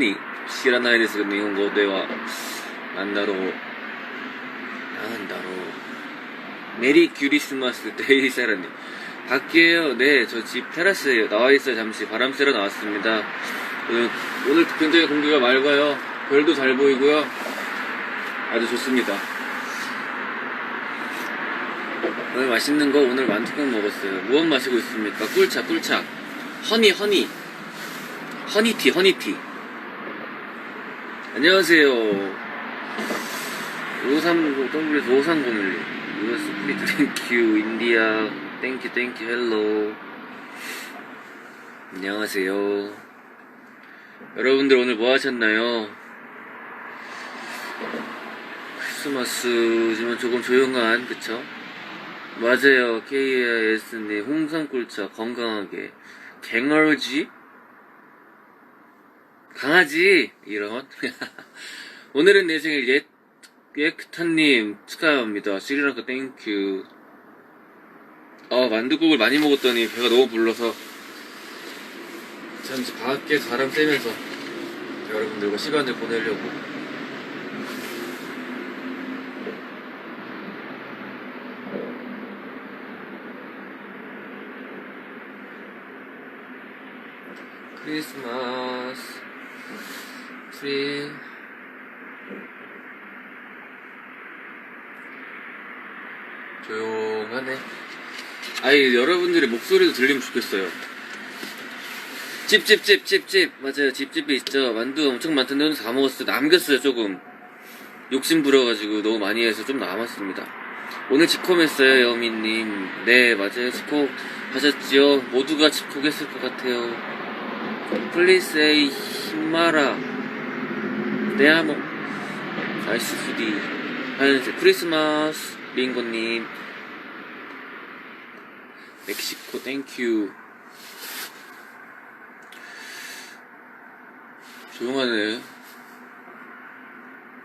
に知らないですけど、日本語では。なんだろう。なんだろう. 메리 크리스마스 데이 세라님. 밖이에요. 네, 저 집 테라스에 나와 있어요. 잠시 바람 쐬러 나왔습니다. 오늘, 오늘 굉장히 공기가 맑아요. 별도 잘 보이고요. 아주 좋습니다. 오늘 맛있는 거 오늘 만두국 먹었어요. 무엇 마시고 있습니까? 꿀차, 꿀차. 허니, 허니. 허니티, 허니티. 안녕하세요. 530, W 5301. US 플리즈 땡큐, 인디아. 땡큐, 땡큐, 헬로. 안녕하세요. 여러분들 오늘 뭐 하셨나요? 크리스마스지만 조금 조용한, 그쵸? 맞아요. KAS님, 홍삼 꿀차 건강하게. 갱얼지? 강아지! 이런. 오늘은 내 생일 예, 예크타님 축하합니다. 시리랑카 땡큐. 아, 만두국을 많이 먹었더니 배가 너무 불러서 잠시 밖에서 바람 쐬면서 여러분들과 시간을 보내려고 크리스마스 트리 조용하네. 아이 여러분들의 목소리도 들리면 좋겠어요. 찝찝찝 찝찝. 맞아요. 찝찝이 있죠. 만두 엄청 많던데 오늘 다 먹었어요. 남겼어요 조금. 욕심 부려가지고 너무 많이 해서 좀 남았습니다. 오늘 집콕했어요 여민님. 네 맞아요. 집콕 하셨지요? 모두가 집콕했을 것 같아요. say 힘마라 네 하모 나이스 후디 하얀색 크리스마스 링고님. 멕시코 땡큐. 조용하네.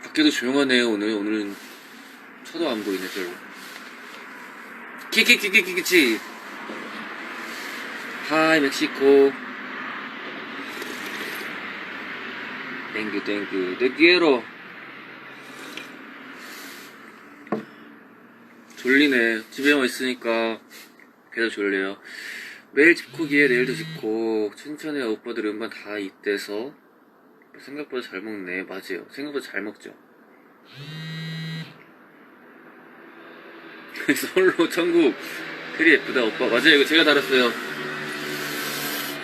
밖에도 조용하네요 오늘. 오늘은 차도 안 보이네 별로. 키키키키키치 하이 멕시코 땡큐 땡큐 내 quiero 졸리네. 집에만 있으니까 계속 졸려요. 매일 집콕이에 내일도 집콕 춘천에 오빠들 음반 다 이때서 생각보다 잘 먹네. 맞아요. 생각보다 잘 먹죠. 솔로 천국. 그리 예쁘다 오빠. 맞아요. 이거 제가 달았어요.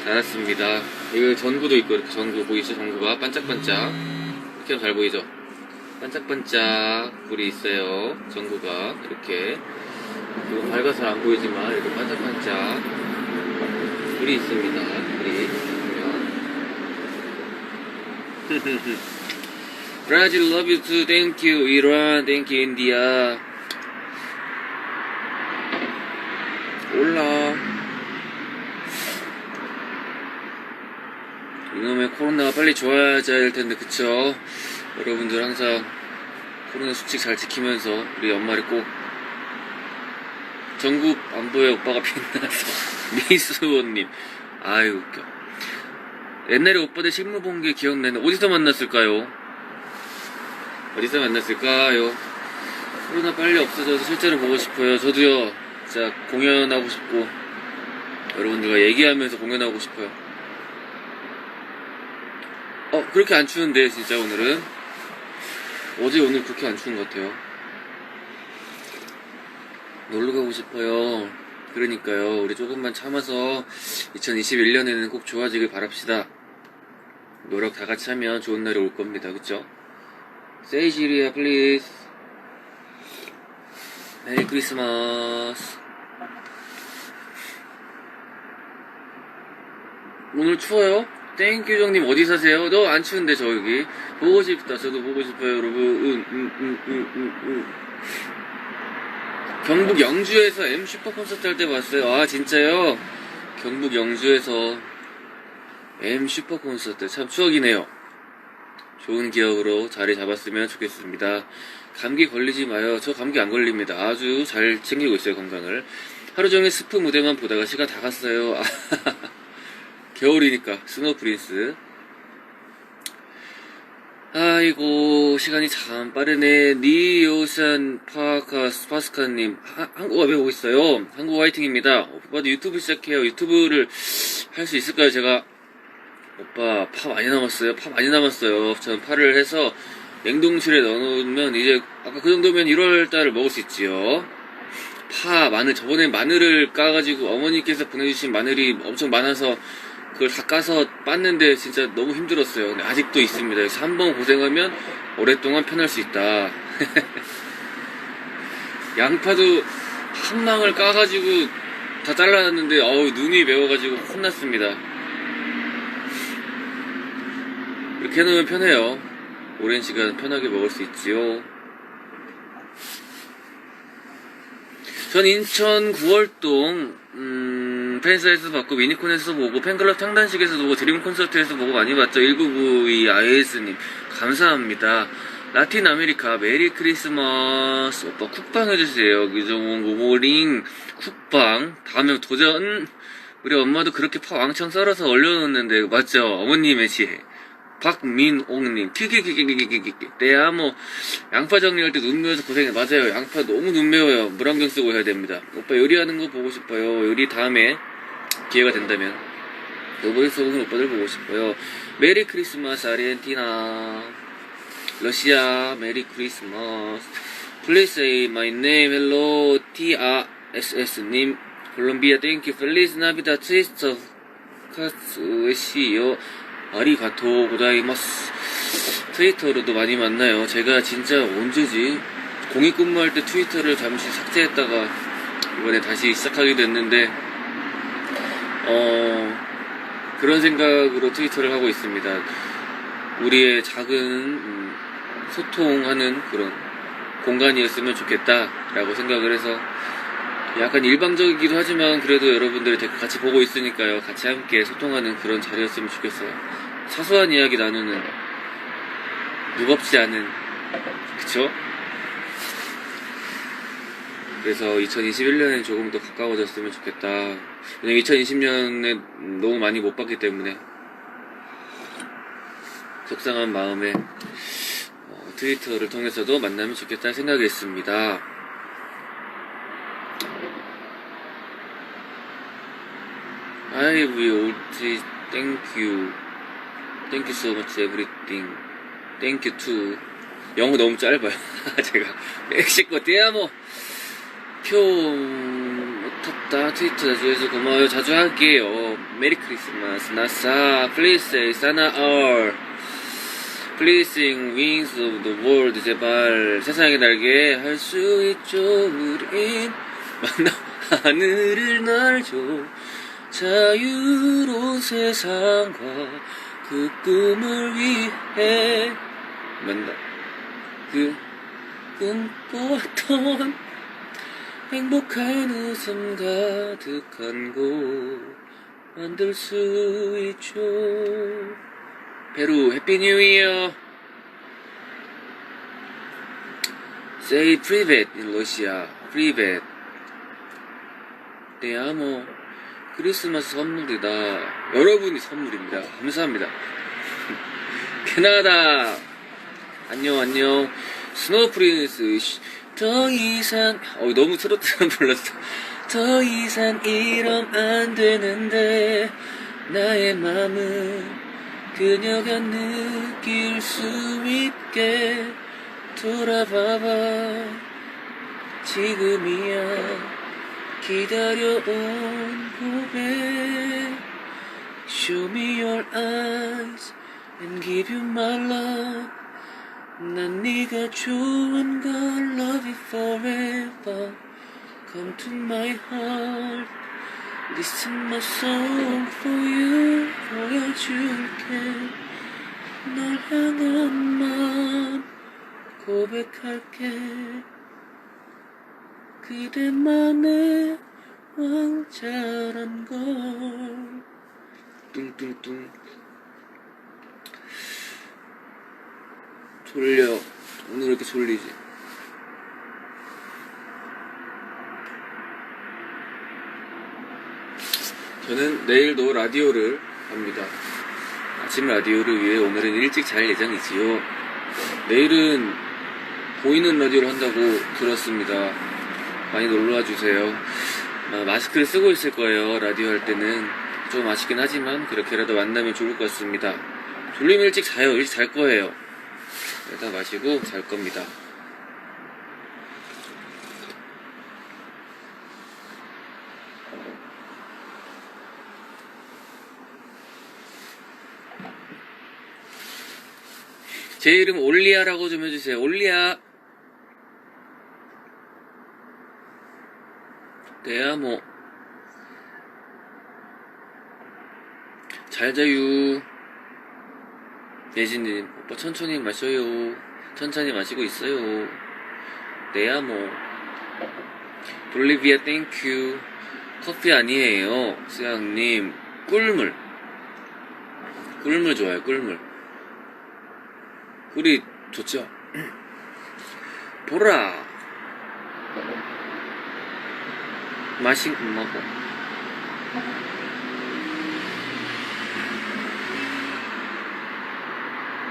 달았습니다 이거 전구도 있고 이렇게 전구 보이시죠 전구가. 반짝반짝. 이렇게 잘 보이죠? 반짝반짝 불이 있어요 전구가. 이렇게. 이거 밝아서 안 보이지만 이렇게 반짝반짝 불이 있습니다 불이. 보면 브라질 love you too. 이란. You 인디아. 올라 이놈의 코로나가 빨리 좋아져야 될 텐데 그쵸? 여러분들 항상 코로나 수칙 잘 지키면서 우리 연말에 꼭 전국 안보의 오빠가 빛나서 미수원님 아유 웃겨 옛날에 오빠들 실물 본 게 기억나는 어디서 만났을까요? 어디서 만났을까요? 코로나 빨리 없어져서 실제로 보고 싶어요 저도요 진짜 공연하고 싶고 여러분들과 얘기하면서 공연하고 싶어요 어 그렇게 안 추운데 진짜 오늘은? 어제 오늘 그렇게 안 추운 것 같아요. 놀러 가고 싶어요. 그러니까요. 우리 조금만 참아서 2021년에는 꼭 좋아지길 바랍시다. 노력 다 같이 하면 좋은 날이 올 겁니다. 그쵸? 세이지리아 플리즈 메리 크리스마스 오늘 추워요? 땡큐 정님. 어디 사세요? 너 안 추운데 저 여기. 보고 싶다. 저도 보고 싶어요 여러분. 응, 응, 응, 응, 응, 응. 경북 영주에서 M 슈퍼 콘서트 할 때 봤어요. 아 진짜요? 경북 영주에서 M 슈퍼 콘서트. 참 추억이네요. 좋은 기억으로 자리 잡았으면 좋겠습니다. 감기 걸리지 마요. 저 감기 안 걸립니다. 아주 잘 챙기고 있어요 건강을. 하루 종일 스프 무대만 보다가 시간 다 갔어요 겨울이니까 스노우 프린스. 아이고 시간이 참 빠르네. 니오산 파카 스파스카님 하- 한국어 배우고 있어요. 한국 화이팅입니다. 오빠도 유튜브 시작해요. 유튜브를 할 수 있을까요 제가? 오빠 파 많이 남았어요. 파 많이 남았어요. 저는 파를 해서 냉동실에 넣어놓으면 이제 아까 그 정도면 1월달을 먹을 수 있지요. 파 마늘. 저번에 마늘을 까가지고 어머니께서 보내주신 마늘이 엄청 많아서 그걸 다 까서 빻는데 진짜 너무 힘들었어요. 근데 아직도 있습니다. 그래서 한 번 고생하면 오랫동안 편할 수 있다. 양파도 한 망을 까가지고 다 잘라놨는데 어우 눈이 매워가지고 혼났습니다. 이렇게 해놓으면 편해요. 오랜 시간 편하게 먹을 수 있지요. 전 인천 9월동 음, 팬사에서 봤고 미니콘에서 보고 팬클럽 창단식에서 보고 드림 콘서트에서 보고 많이 봤죠. 1992 IS님 감사합니다. 라틴 아메리카 메리 크리스마스. 오빠 쿡방 해주세요. 유정원 고고링 쿡방. 다음에 도전. 우리 엄마도 그렇게 파 왕창 썰어서 얼려놓는데 맞죠? 어머님의 지혜. 박민옥님 키키키키키키키 내야 뭐 양파 정리할 때 눈 매워서 고생해. 맞아요. 양파 너무 눈 매워요. 물안경 쓰고 해야 됩니다. 오빠 요리하는 거 보고 싶어요. 요리 다음에 기회가 된다면 노블 속은 오빠들 보고 싶어요. 메리 크리스마스 아르헨티나 러시아 메리 크리스마스. Please say my TRSS님 콜롬비아 땡큐 펠리스 나비다 트위스터 카스 시요 아리가토 고자이마스. 트위터로도 많이 만나요. 제가 진짜 언제지? 공익 근무할 때 트위터를 잠시 삭제했다가 이번에 다시 시작하게 됐는데 어 그런 생각으로 트위터를 하고 있습니다. 우리의 작은 음, 소통하는 그런 공간이었으면 좋겠다라고 생각을 해서 약간 일방적이기도 하지만 그래도 여러분들이 같이 보고 있으니까요. 같이 함께 소통하는 그런 자리였으면 좋겠어요. 사소한 이야기 나누는 무겁지 않은 그쵸? 그래서 2021년에 조금 더 가까워졌으면 좋겠다. 왜냐면 2020년에 너무 많이 못 봤기 때문에 속상한 마음에 어, 트위터를 통해서도 만나면 좋겠다는 생각이 있습니다. I will. Thank you so much everything. Thank. 영어 너무 짧아요. 제가 멕시코 대야모 표 못탔다. 트위터 자주 해서 고마워요. 자주 할게요. 메리 크리스마스. 나사. Please say 사나 얼 Please sing Wings of the World. 제발 세상의 날개 할 수 있죠 우린. 만나 하늘을 날죠 자유로운 세상과 그 꿈을 위해. 만나? 그 꿈꿔왔던 행복한 웃음 가득한 곳 만들 수 있죠. 페루 해피 뉴 이어. Say privet in 러시아 privet 네 아모. 크리스마스 선물이다. 여러분이 선물입니다. 감사합니다. 캐나다. 안녕 안녕. 스노우 프린스 씨, 더 이상 어 너무 트로트만 불렀어. 더 이상 이러면 안 되는데 나의 맘은 그녀가 느낄 수 있게 돌아봐봐. 지금이야 기다려온 고백 Show me your eyes and give you my love 난 네가 좋은 걸 love you forever Come to my heart Listen my song for you 보여줄게 널 향한 마음 고백할게 그대만의 왕자란 걸 뚱뚱뚱 졸려 오늘 왜 이렇게 졸리지 저는 내일도 라디오를 합니다 아침 라디오를 위해 오늘은 일찍 잘 예정이지요 내일은 보이는 라디오를 한다고 들었습니다. 많이 놀러와 주세요. 아, 마스크를 쓰고 있을 거예요. 라디오 할 때는 좀 아쉽긴 하지만 그렇게라도 만나면 좋을 것 같습니다. 졸리면 일찍 자요. 일찍 잘 거예요. 일단 마시고 잘 겁니다. 제 이름 올리아라고 좀 해주세요. 올리아. 대야 뭐. 잘 자유. 예진님, 오빠 천천히 마셔요. 천천히 마시고 있어요. 네야 뭐. 볼리비아 땡큐. 커피 아니에요. 수양님, 꿀물. 꿀물 좋아요, 꿀물. 꿀이 좋죠? 보라. 맛이, 뭐고.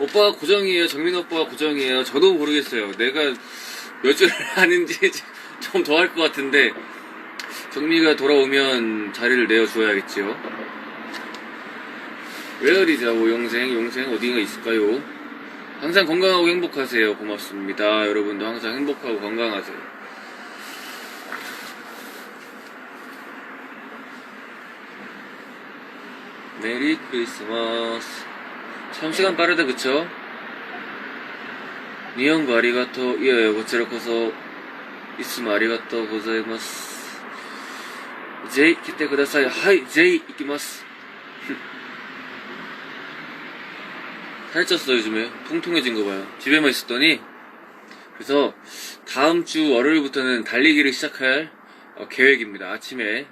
오빠가 고정이에요. 정민 오빠가 고정이에요. 저도 모르겠어요. 내가 몇 주를 하는지 좀 더 할 것 같은데, 정미가 돌아오면 자리를 내어줘야겠지요. 웨어리자 뭐 용생, 용생 어디가 있을까요? 항상 건강하고 행복하세요. 고맙습니다. 여러분도 항상 행복하고 건강하세요. 메리 크리스마스. 참 시간 빠르다 그쵸? 니온거 아리가토 이어요 고치러 커서 있으면 아리가토 고자이마스. 제이 기대 그다사이. 하이 제이 이기마스. 살쪘어 요즘에. 통통해진 거 봐요. 집에만 있었더니. 그래서 다음 주 월요일부터는 달리기를 시작할 어, 계획입니다. 아침에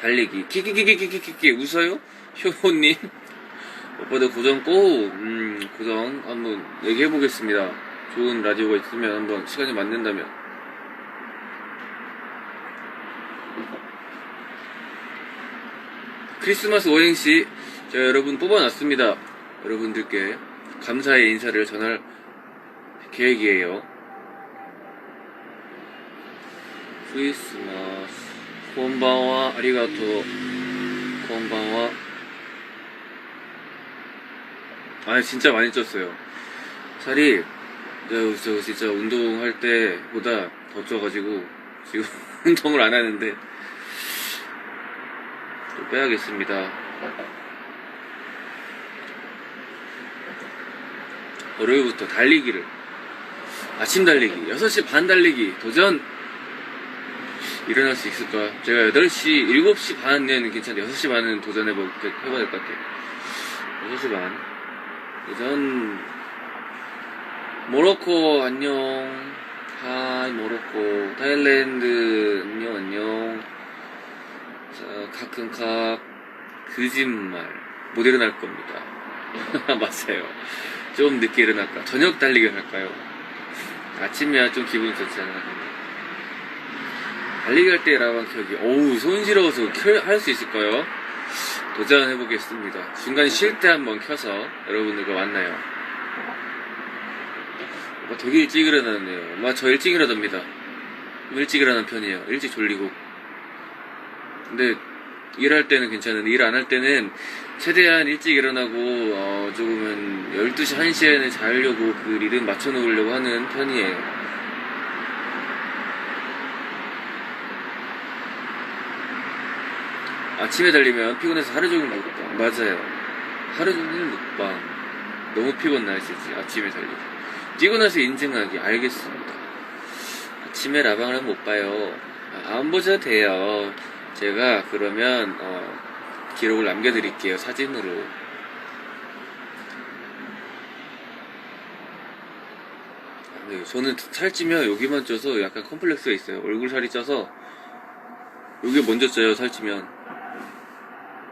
달리기. 키키키키키키키 웃어요? 효호님? 오빠도 고정 꼭 음, 고정 한번 얘기해 보겠습니다. 좋은 라디오가 있으면 한번 시간이 맞는다면 크리스마스 오행시 제가 여러분 뽑아놨습니다. 여러분들께 감사의 인사를 전할 계획이에요. 크리스마스 콘방와 아리가토 콘방와 아 진짜 많이 쪘어요. 살이 저, 저 진짜 운동할 때보다 더 쪄가지고 지금 운동을 안 하는데 또 빼야겠습니다. 월요일부터 달리기를. 아침 달리기 6시 반 달리기 도전! 일어날 수 있을까? 제가 8시 7시 반은 괜찮은데 6시 반은 도전해봐 해봐야 될 것 같아요. 6시 반 도전 모로코 안녕 하이 모로코 타일랜드 안녕 안녕 자 가끔각 거짓말 못 일어날 겁니다 맞아요 좀 늦게 일어날까? 저녁 달리기를 할까요? 아침이야 좀 기분이 좋지 않아. 달리기 할 때 라방 켜기. 어우, 손시러워서 할 수 있을까요? 도전해 보겠습니다. 중간 쉴 때 한번 켜서 여러분들과 만나요. 오빠 되게 일찍 일어나네요. 엄마 저 일찍 일어납니다. 좀 일찍 일어나는 편이에요. 일찍 졸리고. 근데 일할 때는 괜찮은데 일 안 할 때는 최대한 일찍 일어나고 어, 조금은 12시 1시에는 자려고 그 리듬 맞춰 놓으려고 하는 편이에요. 아침에 달리면 피곤해서 하루 종일 먹방 맞아요. 하루 종일 먹방 너무 피곤 날씨지 아침에 달리기. 뛰고 나서 인증하기 알겠습니다. 아침에 라방을 못 봐요. 아, 안 보셔도 돼요. 제가 그러면 어, 기록을 남겨드릴게요 사진으로. 「 네, 저는 살찌면 여기만 쪄서 약간 컴플렉스가 있어요. 얼굴 살이 쪄서 여기 먼저 쪄요, 살찌면.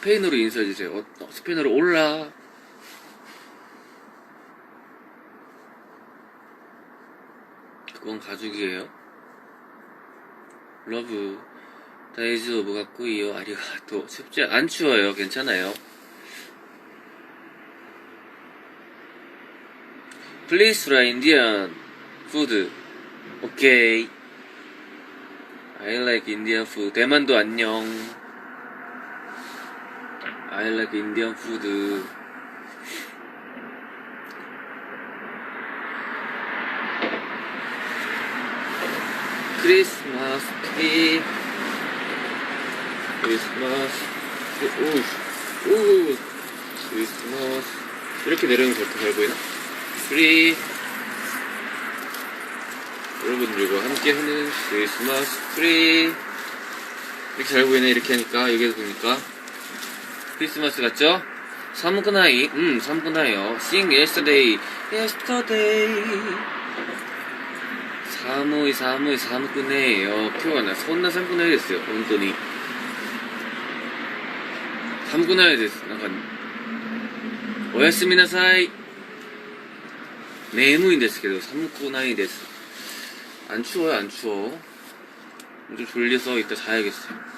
스페인어로 인사해주세요. 어, 어, 스페인어로 올라. 그건 가족이에요. 러브. 다이즈 오브 가꾸이요. 아리가또. 쉽지, 안 추워요. 괜찮아요. Please try Indian 오케이. 아이 라이크 인디언 푸드 대만도 안녕. I like Indian food. 크리스마스 트리 크리스마스 오, 오, 크리스마스 이렇게 내려오면 저렇게 잘 보이나? 트리 여러분들과 함께하는 크리스마스 트리 이렇게 잘 보이네. 이렇게 하니까 여기에서 보니까 크리스마스 같죠? 사무그나이 음 사무그나이요. Sing yesterday yesterday. 사무이 사무이 사무그네요. 표현나 손나 사무그나이 됐어요 온돈이. 사무그나이 됐어 약간. 오야스미나사이. 네무인 됐어けど 사무그나이 됐어. 안 추워요 안 추워. 좀 졸려서 이따 자야겠어요.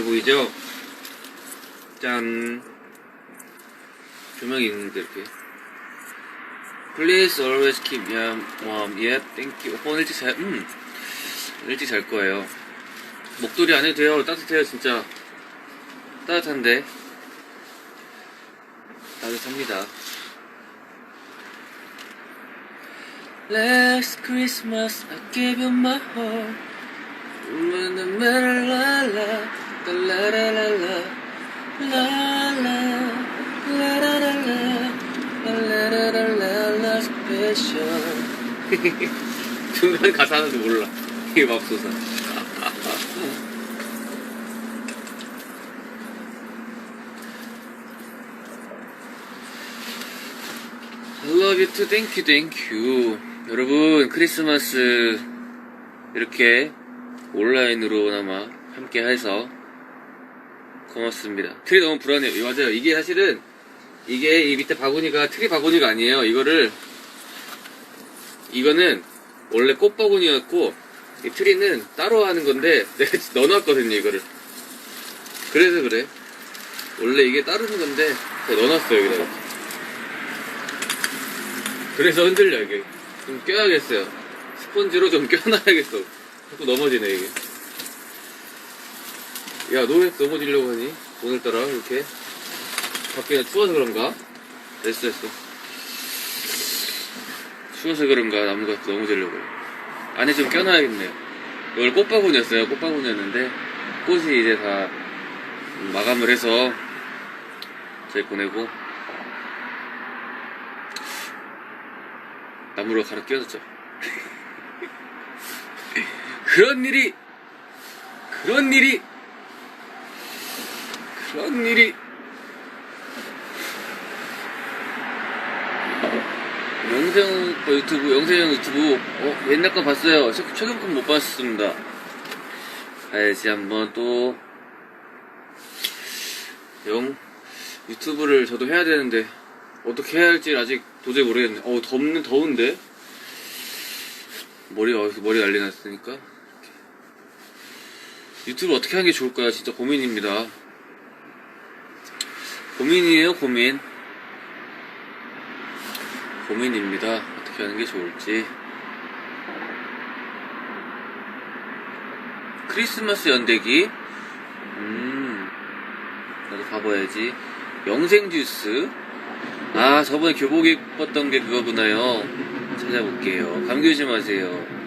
잘 보이죠? 짠. 조명이 있는데, 이렇게. Please always keep me warm. Yep, thank you. 오늘 일찍 잘, 음. 일찍 잘 거예요. 목도리 안 해도 돼요. 따뜻해요, 진짜. 따뜻한데. 따뜻합니다. Last Christmas, I gave you my heart. 중간 가사 하는지 몰라. 이 맙소사. Love you too, 여러분, 크리스마스 이렇게 온라인으로나마 함께 해서 고맙습니다. 틀이 너무 불안해요. 맞아요. 이게 사실은 이게 이 밑에 바구니가 트리 바구니가 아니에요. 이거를 이거는 원래 꽃 바구니였고 이 트리는 따로 하는 건데 내가 넣어놨거든요. 이거를 그래서 그래. 원래 이게 따르는 건데 제가 넣어놨어요 여기다가. 그래서 흔들려 이게 좀 껴야겠어요. 스펀지로 좀 껴놔야겠어. 자꾸 넘어지네 이게. 야, 너 왜 넘어지려고 하니? 오늘따라 이렇게 밖에 추워서 그런가? 됐어 됐어. 추워서 그런가 나무가 넘어지려고. 해. 안에 좀 껴놔야겠네요. 이걸 꽃바구니였어요. 꽃바구니였는데 꽃이 이제 다 마감을 해서 잘 보내고 나무로 갈아 끼워졌죠. 그런 일이 그런 일이 그런 일이? 영세형 유튜브 영세형 유튜브. 어 옛날 거 봤어요. 최- 최근 건못 봤습니다. 봐야지 한번 또. 영 유튜브를 저도 해야 되는데. 어떻게 해야 할지 아직 도저히 모르겠네 어 덥는 더운데? 머리 어디서 머리 난리 났으니까. 유튜브 어떻게 하는 게 좋을까요? 진짜 고민입니다. 고민이에요, 고민. 고민입니다. 어떻게 하는 게 좋을지. 크리스마스 연대기. 음, 나도 가봐야지. 영생듀스. 아, 저번에 교복 입었던 게 그거구나요. 찾아볼게요. 감기 조심하세요.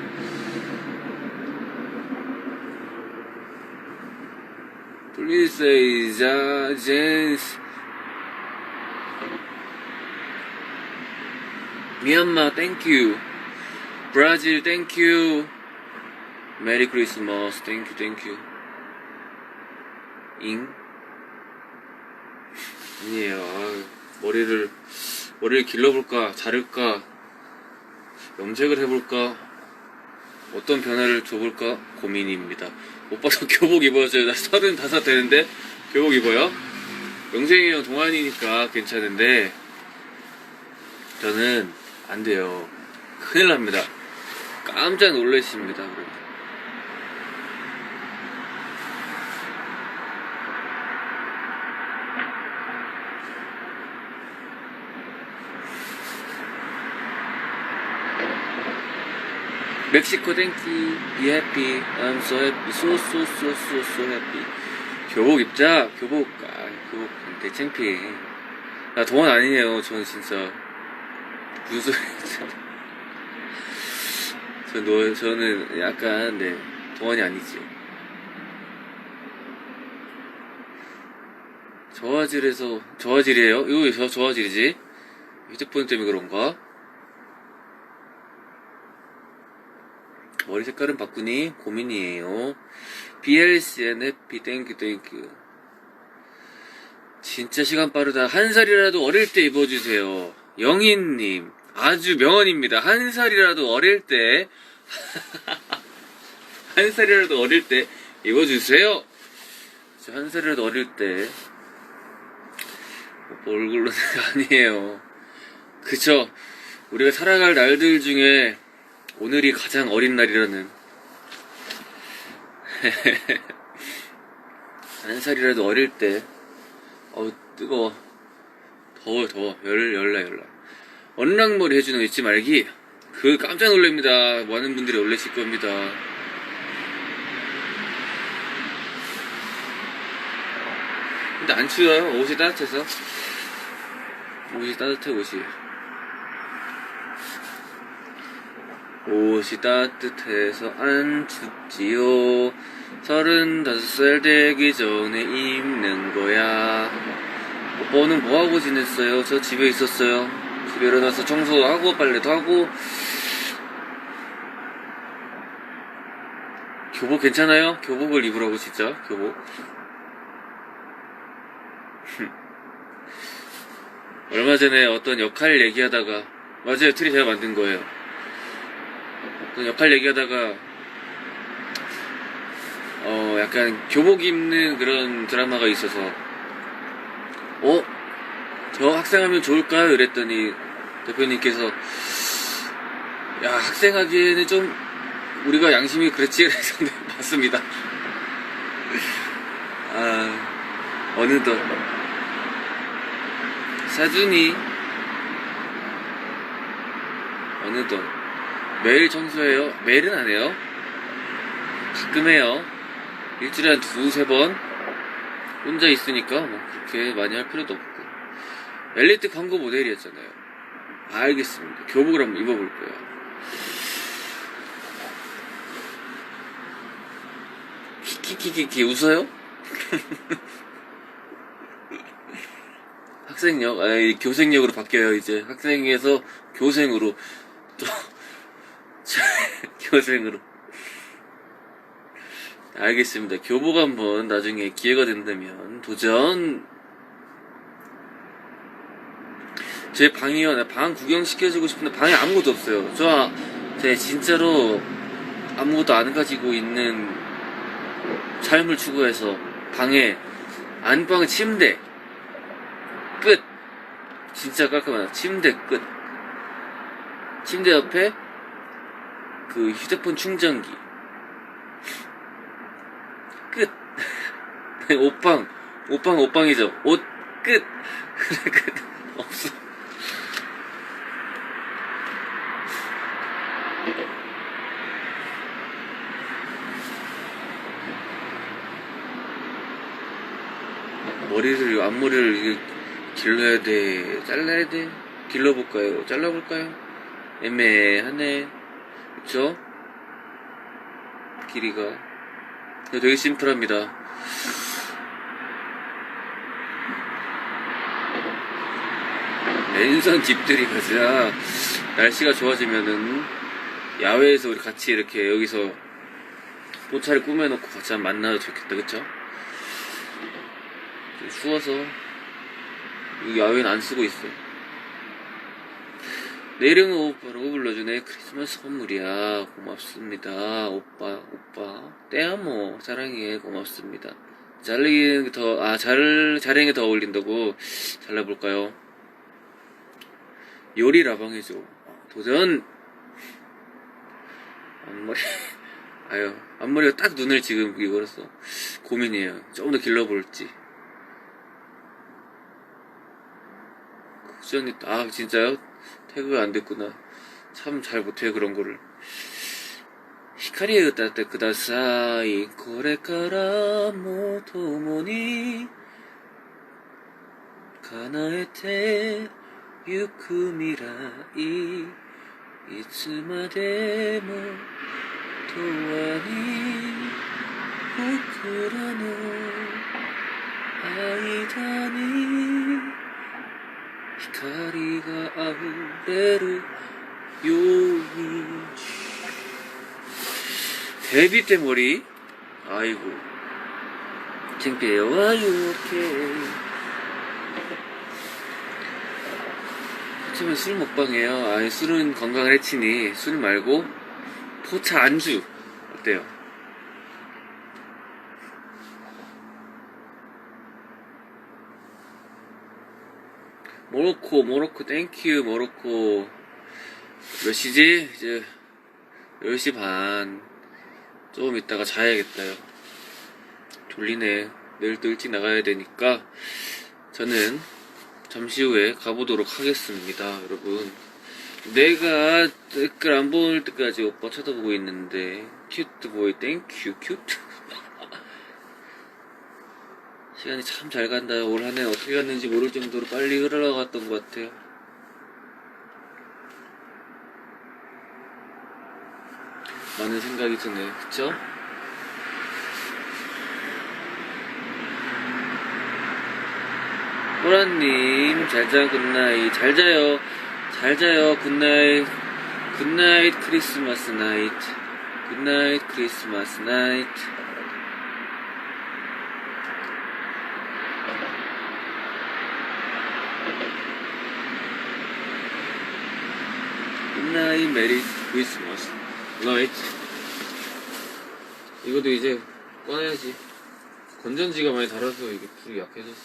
Please say that, 미얀마, 땡큐. 브라질, 땡큐. 메리 크리스마스, 땡큐, 땡큐. 잉? 아니에요. 아유, 머리를, 머리를 길러볼까, 자를까, 염색을 해볼까, 어떤 변화를 줘볼까 고민입니다. 오빠도 교복 입어줘요. 나 서른다섯 되는데 교복 입어요? 영생이 형 동안이니까 괜찮은데 저는 안 돼요. 큰일 납니다. 깜짝 놀라십니다. 그러면. 멕시코 땡큐. Be happy? I'm so happy. So so so so so happy. 교복 입자. 교복. 아 교복. 대창피해. 나 동안 아니에요. 저는 진짜 무슨 저 노, 저는 약간 네 동안이 아니지 저화질에서 저화질이에요? 이거 왜 저, 저화질이지? 휴대폰 때문에 그런가? 머리 색깔은 바꾸니 고민이에요. BLCN 해피 땡큐 땡큐. 진짜 시간 빠르다. 한 살이라도 어릴 때 입어주세요. 영희님 아주 명언입니다. 한 살이라도 어릴 때 한 살이라도 어릴 때 입어주세요. 저한 살이라도 어릴 때 얼굴로는 아니에요. 그쵸? 우리가 살아갈 날들 중에 오늘이 가장 어린 날이라는 한 살이라도 어릴 때 어우 뜨거워 더워 더워 열 열나 열나 언락머리 해주는 거 잊지 말기 그 깜짝 놀랍니다 많은 분들이 놀라실 겁니다 근데 안 추워요 옷이 따뜻해서 옷이 따뜻해 옷이 옷이 따뜻해서 안 춥지요. 서른다섯 살 되기 전에 입는 거야. 오빠는 뭐하고 지냈어요? 저 집에 있었어요. 집에 일어나서 청소하고 빨래도 하고. 교복 괜찮아요? 교복을 입으라고 진짜 교복. 얼마 전에 어떤 역할 얘기하다가 맞아요 트리 제가 만든 거예요. 그 역할 얘기하다가 어 약간 교복 입는 그런 드라마가 있어서 어? 저 학생 하면 좋을까요? 이랬더니 대표님께서 야 학생하기에는 좀 우리가 양심이 그렇지 그래서 네, 맞습니다 아 어느덧 사준이 어느덧 매일 청소해요? 매일은 안 해요. 가끔 해요. 일주일에 한 두세 번? 혼자 있으니까 뭐 그렇게 많이 할 필요도 없고. 엘리트 광고 모델이었잖아요. 알겠습니다. 교복을 한번 입어볼 거예요. 키키키키키 웃어요? 학생역, 아이 교생역으로 바뀌어요 이제 학생에서 교생으로 또 교생으로. 알겠습니다. 교복 한번 나중에 기회가 된다면 도전. 제 방이요. 나 방 구경 시켜주고 싶은데 방에 아무것도 없어요. 저, 제 진짜로 아무것도 안 가지고 있는 삶을 추구해서 방에 안방 침대 끝. 진짜 깔끔하다. 침대 끝. 침대 옆에 그 휴대폰 충전기 끝 옷방 옷방 옷방이죠 옷 끝 끝 없어 머리를 앞머리를 이게 길러야 돼. 잘라야 돼? 길러볼까요? 잘라볼까요? 애매하네. 그쵸? 길이가. 되게 심플합니다. 맨선 집들이 가자. 날씨가 좋아지면은 야외에서 우리 같이 이렇게 여기서 포차를 꾸며놓고 같이 만나도 좋겠다. 그쵸? 좀 추워서 이 야외는 안 쓰고 있어. 내 이름은 오빠라고 불러주네. 크리스마스 선물이야. 고맙습니다. 오빠 오빠. 떼아모 사랑해. 고맙습니다. 잘리는 더아 잘 자랭이 더 어울린다고 잘라볼까요? 요리 라방 해줘. 도전! 앞머리 아유 앞머리가 딱 눈을 지금 이거렸어. 고민이에요. 조금 더 길러볼지 쿠션이 아 진짜요? 태그가 안 됐구나 참 잘 못해요 그런 거를 히카리에歌ってくださいこれからも共に叶えてゆく未来いつまでも永遠に僕らの間に 자리가 안대로 요인 데뷔 때 머리. 아이고. 창피해요. 와유 오케이 어쩌면 술 먹방이에요. 아 술은 건강을 해치니. 술 말고 포차 안주. 어때요? 모로코 모로코 땡큐 모로코. 몇 시지? 이제 10시 반. 조금 있다가 자야겠다요. 졸리네. 내일 또 일찍 나가야 되니까 저는 잠시 후에 가보도록 하겠습니다 여러분. 내가 댓글 안 볼 때까지 오빠 쳐다보고 있는데 큐트 보이 땡큐 큐트 시간이 참 잘 간다. 올 한 해 어떻게 갔는지 모를 정도로 빨리 흘러갔던 것 같아요. 많은 생각이 드네 그쵸? 호란님 잘 자 굿나잇. 잘 자요. 잘 자요 굿나잇. 굿나잇 크리스마스 나잇. 굿나잇 크리스마스 굿 나잇 메리 크리스마스 나잇 이것도 이제 꺼내야지. 건전지가 많이 달아서 이게 불이 약해졌어.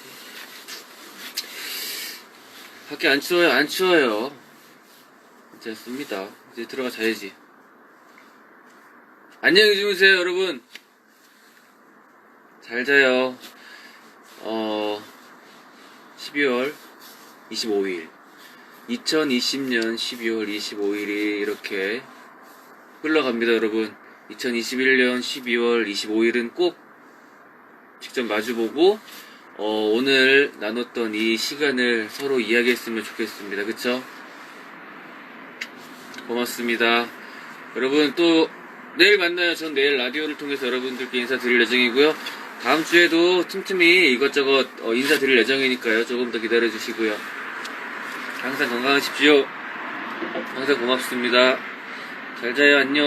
밖에 안 추워요 안 추워요. 괜찮습니다. 이제 들어가 자야지. 안녕히 주무세요 여러분. 잘 자요. 어 12월 25일 2020년 12월 25일이 이렇게 흘러갑니다 여러분 2021년 12월 25일은 꼭 직접 마주보고 어, 오늘 나눴던 이 시간을 서로 이야기했으면 좋겠습니다. 그쵸? 고맙습니다. 여러분 또 내일 만나요. 전 내일 라디오를 통해서 여러분들께 인사드릴 예정이고요. 다음 주에도 틈틈이 이것저것 어, 인사드릴 예정이니까요. 조금 더 기다려 주시고요. 항상 건강하십시오. 항상 고맙습니다. 잘 자요. 안녕.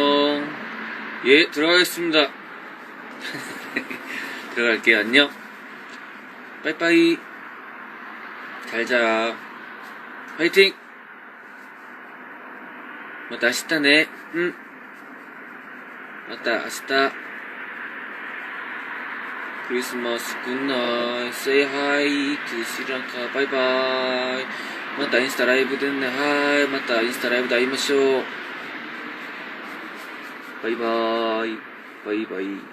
예, 들어가겠습니다. 들어갈게요. 안녕. 빠이빠이. 잘 자. 화이팅! 맞다, 아시다네. 응. 맞다, 아시다. 크리스마스 굿나잇. Say hi to Sri Lanka. 랑카. 바이바이. 맞다, 인스타 라이브 됐네. 하이. 맞다, 인스타 라이브 다이마쇼. 바이바이. 바이바이.